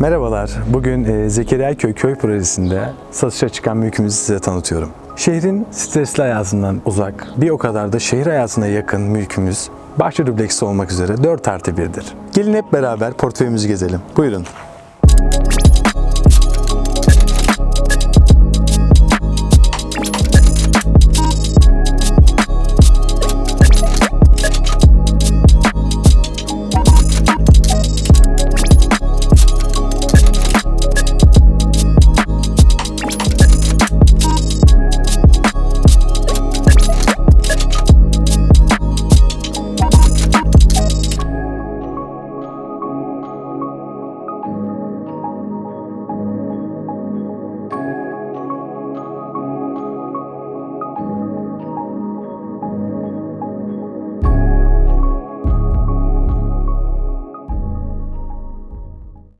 Merhabalar. Bugün e, Zekeriya Köy Köy Projesi'nde satışa çıkan mülkümüzü size tanıtıyorum. Şehrin stresli hayatından uzak, bir o kadar da şehir hayatına yakın mülkümüz bahçe dubleksi olmak üzere 4 artı 1'dir. Gelin hep beraber portföyümüzü gezelim. Buyurun.